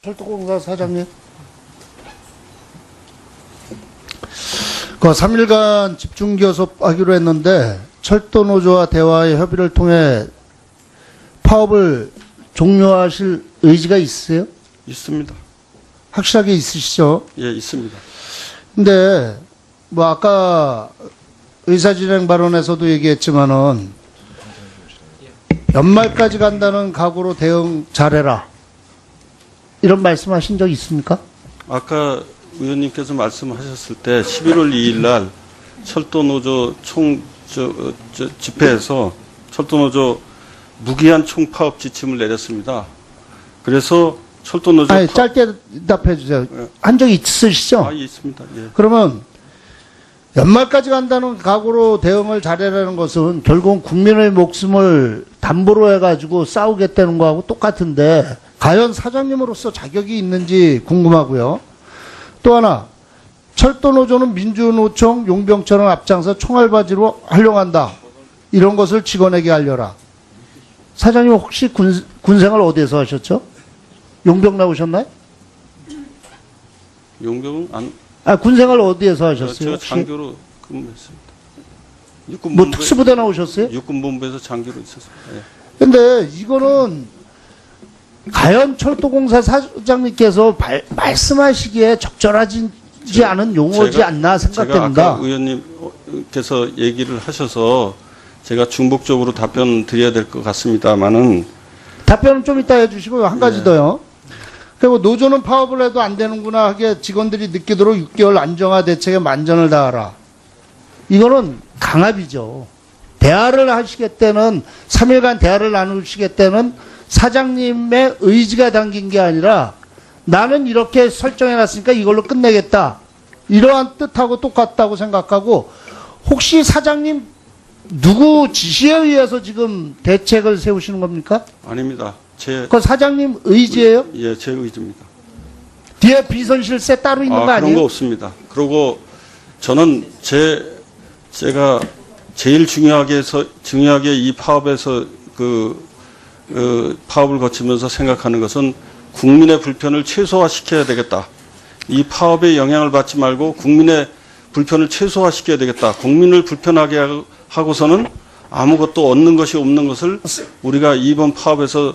철도공사 사장님. 그 3일간 집중 교섭하기로 했는데 철도노조와 대화의 협의를 통해 파업을 종료하실 의지가 있으세요? 있습니다. 확실하게 있으시죠? 예, 있습니다. 근데 뭐 아까 의사진행 발언에서도 얘기했지만은 연말까지 간다는 각오로 대응 잘해라. 이런 말씀하신 적 있습니까? 아까 의원님께서 말씀하셨을 때 11월 2일 날 철도노조 총 저, 어, 저, 집회에서 철도노조 무기한 총파업 지침을 내렸습니다. 그래서 철도노조 아니 파- 짧게 답해 주세요. 예. 한적 있으시죠? 아, 예, 있습니다. 예. 그러면 연말까지 간다는 각오로 대응을 잘해라는 것은 결국은 국민의 목숨을 담보로 해가지고 싸우겠다는 거하고 똑같은데 과연 사장님으로서 자격이 있는지 궁금하고요. 또 하나 철도노조는 민주노총 용병처럼 앞장서 총알바지로 활용한다. 이런 것을 직원에게 알려라. 사장님 혹시 군, 군생활 어디에서 하셨죠? 용병 나오셨나요? 용병은 안, 아, 군생활 어디에서 저, 하셨어요? 제가 혹시? 장교로 근무했습니다. 육군본부에, 뭐 특수부대 나오셨어요? 육군본부에서 장교로 있었습니다. 예. 근데 이거는 과연 철도공사 사장님께서 발- 말씀하시기에 적절하지 않은 용어지 제가- 않나 생각됩니다. 아까 의원님께서 얘기를 하셔서 제가 중복적으로 답변 드려야 될 것 같습니다만은 답변은 좀 이따 해주시고 한 가지 네. 더요. 그리고 노조는 파업을 해도 안 되는구나 하게 직원들이 느끼도록 6개월 안정화 대책에 만전을 다하라. 이거는 강압이죠. 대화를 하시겠다는 3일간 대화를 나누시겠다는 사장님의 의지가 담긴 게 아니라 나는 이렇게 설정해 놨으니까 이걸로 끝내겠다. 이러한 뜻하고 똑같다고 생각하고 혹시 사장님 누구 지시에 의해서 지금 대책을 세우시는 겁니까? 아닙니다. 제, 그 사장님 의지예요? 예, 제 의지입니다. 뒤에 비선실세 따로 있는 아, 거 그런 거 아니에요? 없습니다. 그리고 저는 제, 제가 제일 중요하게 해서, 중요하게 이 파업에서 그, 그 파업을 거치면서 생각하는 것은 국민의 불편을 최소화시켜야 되겠다. 이 파업에 영향을 받지 말고 국민의 불편을 최소화시켜야 되겠다. 국민을 불편하게 하- 하고서는 아무것도 얻는 것이 없는 것을 우리가 이번 파업에서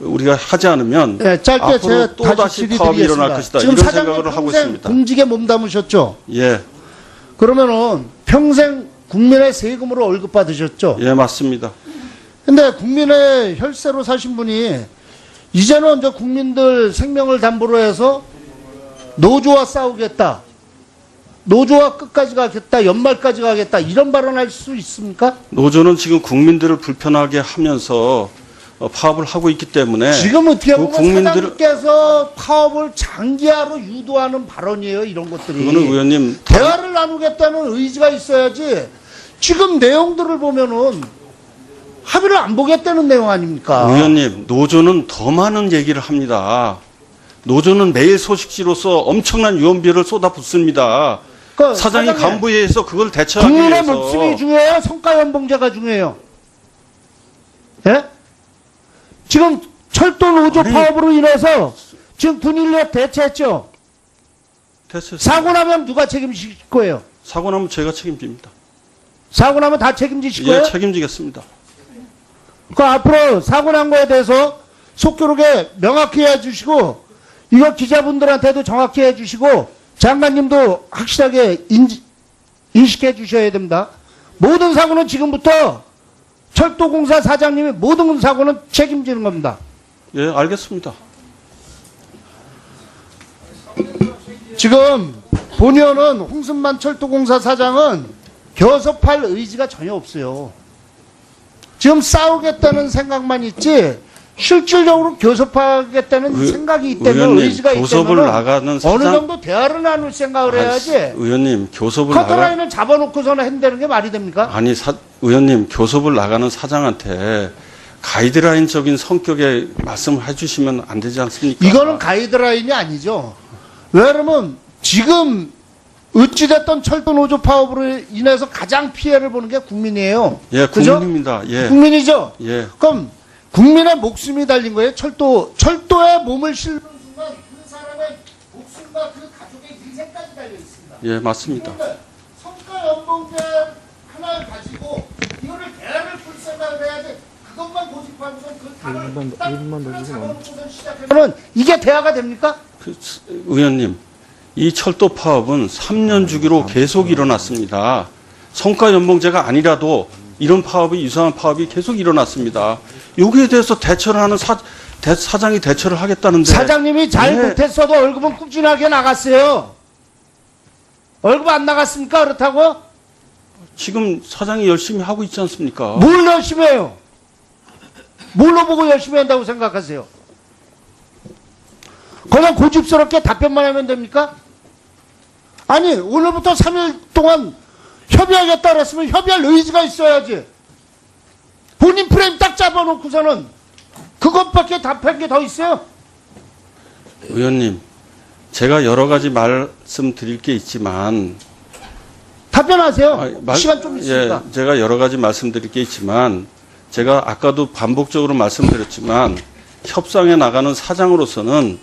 우리가 하지 않으면 네, 짧게 앞으로 또 다시 다시 파업이. 일어날 것이다. 지금 이런 생각을 하고 있습니다. 공직에 몸담으셨죠? 예, 그러면은 평생 국민의 세금으로 월급 받으셨죠? 예, 맞습니다. 근데 국민의 혈세로 사신 분이 이제는 저 국민들 생명을 담보로 해서 노조와 싸우겠다. 노조와 끝까지 가겠다. 연말까지 가겠다. 이런 발언할 수 있습니까? 노조는 지금 국민들을 불편하게 하면서 어, 파업을 하고 있기 때문에 지금 어떻게 그 보면 국민들을- 사장님께서 파업을 장기화로 유도하는 발언이에요. 이런 것들이. 그거는 의원님 다- 대화를 나누겠다는 의지가 있어야지. 지금 내용들을 보면은 합의를 안 보겠다는 내용 아닙니까? 의원님 노조는 더 많은 얘기를 합니다. 노조는 매일 소식지로서 엄청난 유언비어를 쏟아붓습니다. 그 사장이 사장님, 간부에 의해서 그걸 대처하기 국민의 위해서 목숨이 중요해요? 성과 연봉제가 중요해요? 예? 지금 철도 노조 아니. 파업으로 인해서 지금 군인력 대체했죠? 됐어요. 사고 나면 누가 책임질 거예요? 사고 나면 제가 책임집니다. 사고 나면 다 책임지실 예, 거예요? 책임지겠습니다. 그 앞으로 사고 난 거에 대해서 속교롭게 명확히 해주시고 이거 기자분들한테도 정확히 해주시고 장관님도 확실하게 인지, 인식해 주셔야 됩니다. 모든 사고는 지금부터 철도공사 사장님이 모든 사고는 책임지는 겁니다. 예, 알겠습니다. 지금 본의원은 홍순만 철도공사 사장은 교섭할 의지가 전혀 없어요. 지금 싸우겠다는 생각만 있지 실질적으로 교섭하겠다는 의- 생각이 있다면 의원님, 의지가 교섭을 있다면 나가는 어느 사장- 정도 대화를 나눌 생각을 해야지 의원님 교섭을 나가 커트라인을 잡아놓고서는 한다는 게 말이 됩니까? 아니 사, 의원님 교섭을 나가는 사장한테 가이드라인적인 성격의 말씀을 해주시면 안 되지 않습니까? 이거는 가이드라인이 아니죠. 왜냐면 지금 어찌됐던 철도 노조 파업으로 인해서 가장 피해를 보는 게 국민이에요. 예, 국민입니다. 예. 국민이죠. 예. 그럼 국민의 목숨이 달린 거예요. 철도 철도에 몸을 실는 순간 그 사람의 목숨과 그 가족의 인생까지 달려 있습니다. 예, 맞습니다. 성과 연봉제 하나를 가지고 이거를 대안을 풀 생각을 해야 돼. 그것만 고집하면서 그 답을 일만, 일만 딱 하나 잡아놓고선 시작하면 이게 대화가 됩니까? 그, 의원님. 이 철도 파업은 3년 주기로 계속 일어났습니다. 성과 연봉제가 아니라도 이런 파업이 유사한 파업이 계속 일어났습니다. 여기에 대해서 대처를 하는 사, 대- 사장이 대처를 하겠다는데 사장님이 잘 네. 못했어도 월급은 꾸준하게 나갔어요. 월급 안 나갔습니까? 그렇다고? 지금 사장이 열심히 하고 있지 않습니까? 뭘 열심히 해요? 뭘로 보고 열심히 한다고 생각하세요? 그냥 고집스럽게 답변만 하면 됩니까? 아니, 오늘부터 3일 동안 협의하겠다 그랬으면 협의할 의지가 있어야지. 본인 프레임 딱 잡아놓고서는 그것밖에 답할 게더 있어요? 의원님, 제가 여러 가지 말씀드릴 게 있지만 답변하세요. 아, 말- 시간 좀 있으니까. 예, 제가 여러 가지 말씀드릴 게 있지만 제가 아까도 반복적으로 말씀드렸지만 협상에 나가는 사장으로서는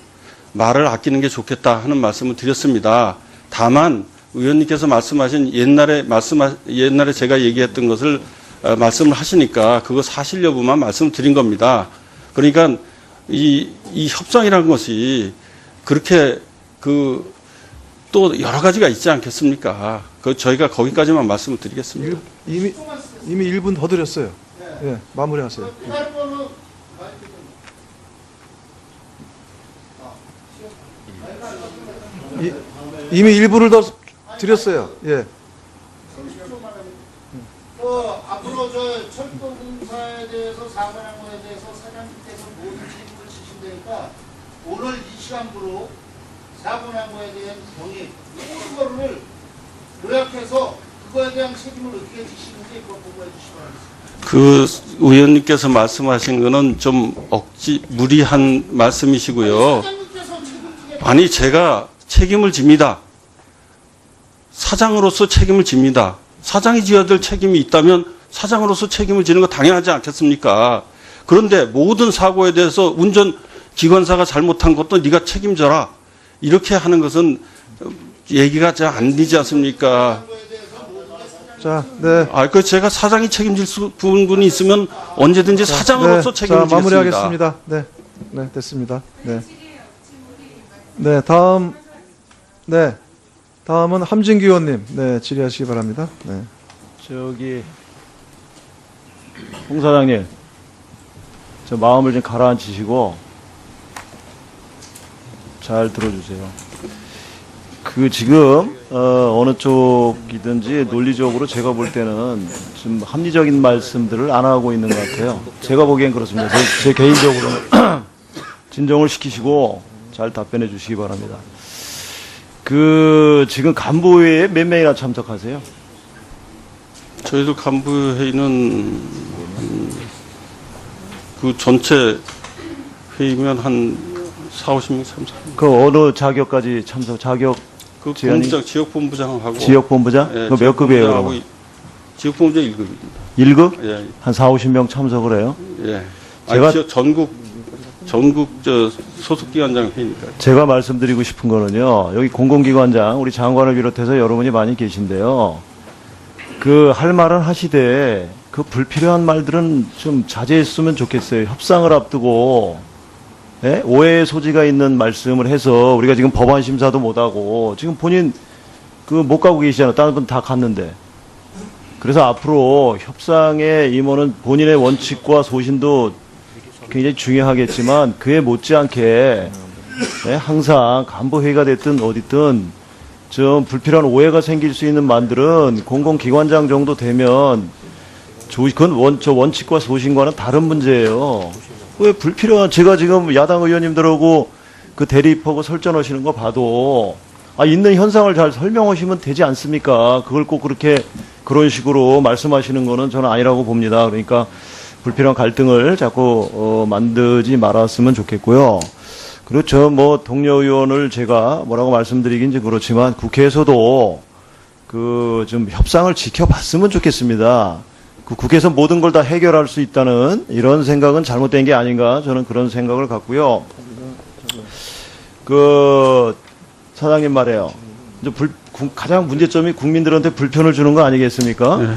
말을 아끼는 게 좋겠다 하는 말씀을 드렸습니다. 다만 의원님께서 말씀하신 옛날에 말씀 옛날에 제가 얘기했던 것을 어, 말씀을 하시니까 그거 사실 여부만 말씀드린 겁니다. 그러니까 이, 이 협상이라는 것이 그렇게 그 또 여러 가지가 있지 않겠습니까? 그 저희가 거기까지만 말씀을 드리겠습니다. 일, 이미 이미 1분 더 드렸어요. 예, 마무리하세요. 다른 거는 이, 이미 1분을 더 드렸어요. 예. 그 앞으로 저 철도 공사에 대해서 사과한 거에 대해서 사장님께서 모든 책임을 지신다니까 오늘 이 시간부로 사고난 거에 대한 경위 모든 거를 요약해서 그거에 대한 책임을 어떻게 지시는지 그거 보고해 주시기 바랍니다. 그 의원님께서 말씀하신 거는 좀 억지 무리한 말씀이시고요. 아니 제가 책임을 집니다. 사장으로서 책임을 집니다. 사장이 지어야 될 책임이 있다면 사장으로서 책임을 지는 거 당연하지 않겠습니까? 그런데 모든 사고에 대해서 운전 기관사가 잘못한 것도 네가 책임져라. 이렇게 하는 것은 얘기가 잘 안 되지 않습니까? 자, 네. 아, 그 제가 사장이 책임질 수, 부분이 있으면 언제든지 사장으로서 네, 책임을 자, 지겠습니다. 마무리하겠습니다. 네. 네, 됐습니다. 네. 네, 다음 네. 다음은 함진기 의원님. 네, 질의하시기 바랍니다. 네. 저기 홍 사장님, 저 마음을 좀 가라앉히시고 잘 들어주세요. 그 지금 어, 어느 쪽이든지 논리적으로 제가 볼 때는 좀 합리적인 말씀들을 안 하고 있는 것 같아요. 제가 보기엔 그렇습니다. 제, 제 개인적으로는 진정을 시키시고 잘 답변해 주시기 바랍니다. 그 지금 간부회에 몇 명이나 참석하세요? 저희도 간부회의는 음, 그 전체 회의면 한 4, 50명 참석. 그 어느 자격까지 참석? 자격 그 본부장, 지역본부장하고 지역본부장? 예, 그 몇 급이에요? 그러면? 이- 지역본부장 1급입니다. 1급? 예, 한 4, 50명 참석을 해요? 예. 제가- 아니, 지역 전국 전국 저 소속기관장 회의니까. 제가 말씀드리고 싶은 거는요, 여기 공공기관장, 우리 장관을 비롯해서 여러분이 많이 계신데요. 그, 할 말은 하시되, 그 불필요한 말들은 좀 자제했으면 좋겠어요. 협상을 앞두고, 예? 오해의 소지가 있는 말씀을 해서, 우리가 지금 법안 심사도 못하고, 지금 본인, 그 못 가고 계시잖아요. 다른 분 다 갔는데. 그래서 앞으로 협상의 임원은 본인의 원칙과 소신도 굉장히 중요하겠지만 그에 못지않게 네, 항상 간부 회의가 됐든 어디든 좀 불필요한 오해가 생길 수 있는 말들은 공공기관장 정도 되면 조, 그건 원, 저 원칙과 소신과는 다른 문제예요. 왜 불필요한 제가 지금 야당 의원님들하고 그 대립하고 설전하시는 거 봐도 아 있는 현상을 잘 설명하시면 되지 않습니까? 그걸 꼭 그렇게 그런 식으로 말씀하시는 거는 저는 아니라고 봅니다. 그러니까 불필요한 갈등을 자꾸 어, 만들지 말았으면 좋겠고요. 저뭐 동료 의원을 제가 뭐라고 말씀드리긴 좀 그렇지만 국회에서도 그 좀 협상을 지켜봤으면 좋겠습니다. 그 국회에서 모든 걸 다 해결할 수 있다는 이런 생각은 잘못된 게 아닌가 저는 그런 생각을 갖고요. 그 사장님 말이에요. 불- 구- 가장 문제점이 국민들한테 불편을 주는 거 아니겠습니까? 네.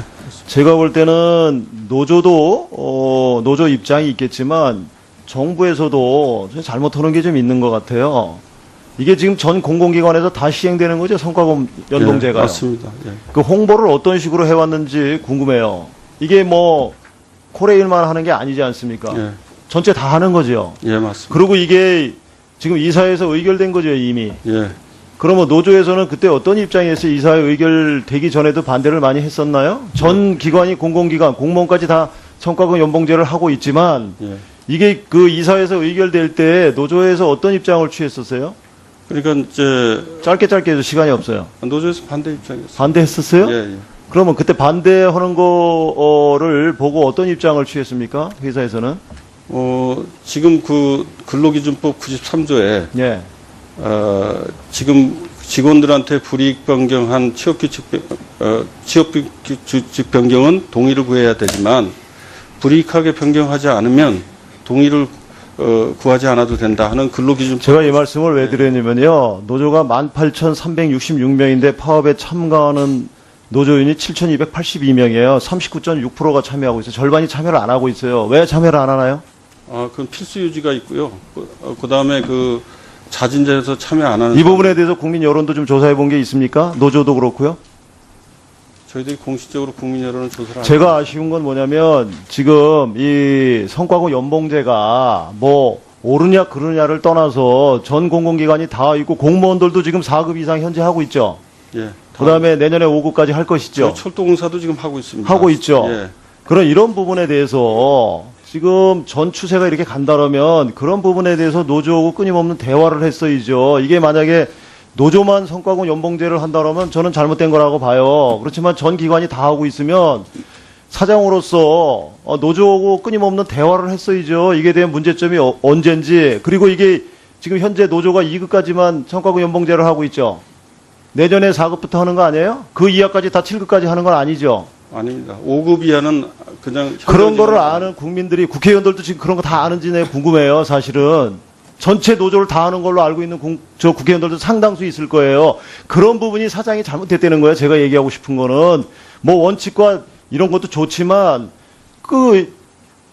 제가 볼 때는 노조도 어, 노조 입장이 있겠지만 정부에서도 좀 잘못하는 게 좀 있는 것 같아요. 이게 지금 전 공공기관에서 다 시행되는 거죠 성과금 예, 연동제가요. 맞습니다. 예. 그 홍보를 어떤 식으로 해왔는지 궁금해요. 이게 뭐 코레일만 하는 게 아니지 않습니까? 예. 전체 다 하는 거죠. 예, 맞습니다. 그리고 이게 지금 이사회에서 의결된 거죠 이미. 예. 그러면 노조에서는 그때 어떤 입장이었어요? 이사회 의결 되기 전에도 반대를 많이 했었나요? 전 기관이 공공기관, 공무원까지 다 성과금 연봉제를 하고 있지만 예. 이게 그 이사회에서 의결될 때 노조에서 어떤 입장을 취했었어요? 그러니까 이제 짧게 짧게 해서 시간이 없어요. 노조에서 반대 입장이었어요. 반대했었어요? 예, 예. 그러면 그때 반대하는 거를 보고 어떤 입장을 취했습니까? 회사에서는? 어, 지금 그 근로기준법 93조에 예. 어, 지금 직원들한테 불이익 변경한 취업규칙 변- 어, 취업규칙 변경은 동의를 구해야 되지만 불이익하게 변경하지 않으면 동의를 어, 구하지 않아도 된다 하는 근로기준법 제가 이 말씀을 왜 드렸냐면요. 노조가 18,366명인데 파업에 참가하는 노조인이 7,282명이에요. 39.6%가 참여하고 있어요. 절반이 참여를 안 하고 있어요. 왜 참여를 안 하나요? 아, 그건 필수 유지가 있고요. 그 다음에 그 자진제에서 참여 안 하는 이 부분에 대해서 국민 여론도 좀 조사해 본 게 있습니까? 노조도 그렇고요. 저희들이 공식적으로 국민 여론을 조사를 제가 아쉬운 건 뭐냐면 지금 이 성과금 연봉제가 뭐 오르냐 그르냐를 떠나서 전 공공기관이 다 있고 공무원들도 지금 4급 이상 현재 하고 있죠. 예. 그다음에 내년에 5급까지 할 것이죠. 저희 철도공사도 지금 하고 있습니다. 하고 있죠. 예. 그런 이런 부분에 대해서 지금 전 추세가 이렇게 간다면 그런 부분에 대해서 노조하고 끊임없는 대화를 했어야죠. 이게 만약에 노조만 성과금 연봉제를 한다면 저는 잘못된 거라고 봐요. 그렇지만 전 기관이 다 하고 있으면 사장으로서 어, 노조하고 끊임없는 대화를 했어야죠. 이게 대한 문제점이 어- 언젠지 그리고 이게 지금 현재 노조가 2급까지만 성과금 연봉제를 하고 있죠. 내년에 4급부터 하는 거 아니에요? 그 이하까지 다 7급까지 하는 건 아니죠. 아닙니다. 5급 이하는 그냥 그런 거를 아는 국민들이 국회의원들도 지금 그런 거 다 아는지 내가 궁금해요, 사실은. 전체 노조를 다 아는 걸로 알고 있는 국, 저 국회의원들도 상당수 있을 거예요. 그런 부분이 사장이 잘못됐다는 거예요. 제가 얘기하고 싶은 거는. 뭐 원칙과 이런 것도 좋지만 그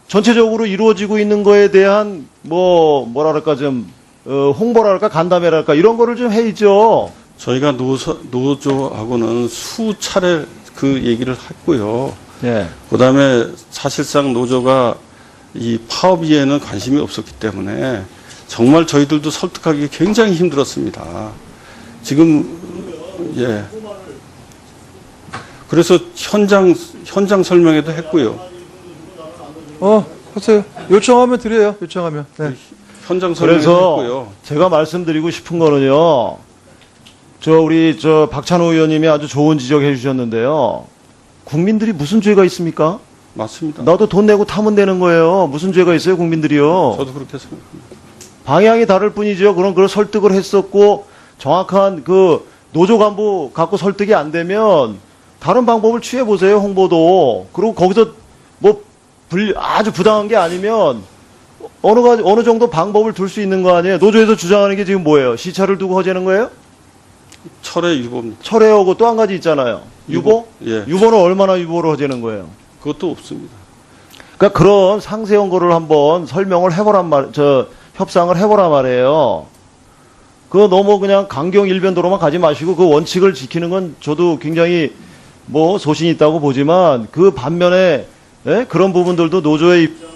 전체적으로 이루어지고 있는 거에 대한 뭐 뭐랄까 좀 어, 홍보랄까 간담회랄까 이런 거를 좀 해야죠. 저희가 노조, 노조하고는 수차례 그 얘기를 했고요. 예. 그 다음에 사실상 노조가 이 파업 이에는 관심이 없었기 때문에 정말 저희들도 설득하기 굉장히 힘들었습니다. 지금, 예. 그래서 현장, 현장 설명회도 했고요. 어, 하세요. 요청하면 드려요. 요청하면. 네. 현장 설명회도 그래서 했고요. 제가 말씀드리고 싶은 거는요. 저 우리 저 박찬호 의원님이 아주 좋은 지적해 주셨는데요. 국민들이 무슨 죄가 있습니까? 맞습니다. 나도 돈 내고 타면 되는 거예요. 무슨 죄가 있어요, 국민들이요? 저도 그렇게 생각합니다. 방향이 다를 뿐이죠. 그런 그런 설득을 했었고 정확한 그 노조 간부 갖고 설득이 안 되면 다른 방법을 취해 보세요. 홍보도. 그리고 거기서 뭐 불, 아주 부당한 게 아니면 어느 가 어느 정도 방법을 둘 수 있는 거 아니에요. 노조에서 주장하는 게 지금 뭐예요? 시차를 두고 허재는 거예요? 철의 유보입니다. 철회하고 또 한 가지 있잖아요. 유보? 예. 유보는 얼마나 유보를 허재는 거예요? 그것도 없습니다. 그러니까 그런 상세한 거를 한번 설명을 해보란 말, 저 협상을 해보란 말이에요. 그거 너무 그냥 강경 일변도로만 가지 마시고 그 원칙을 지키는 건 저도 굉장히 뭐 소신이 있다고 보지만 그 반면에 예? 그런 부분들도 노조의 입장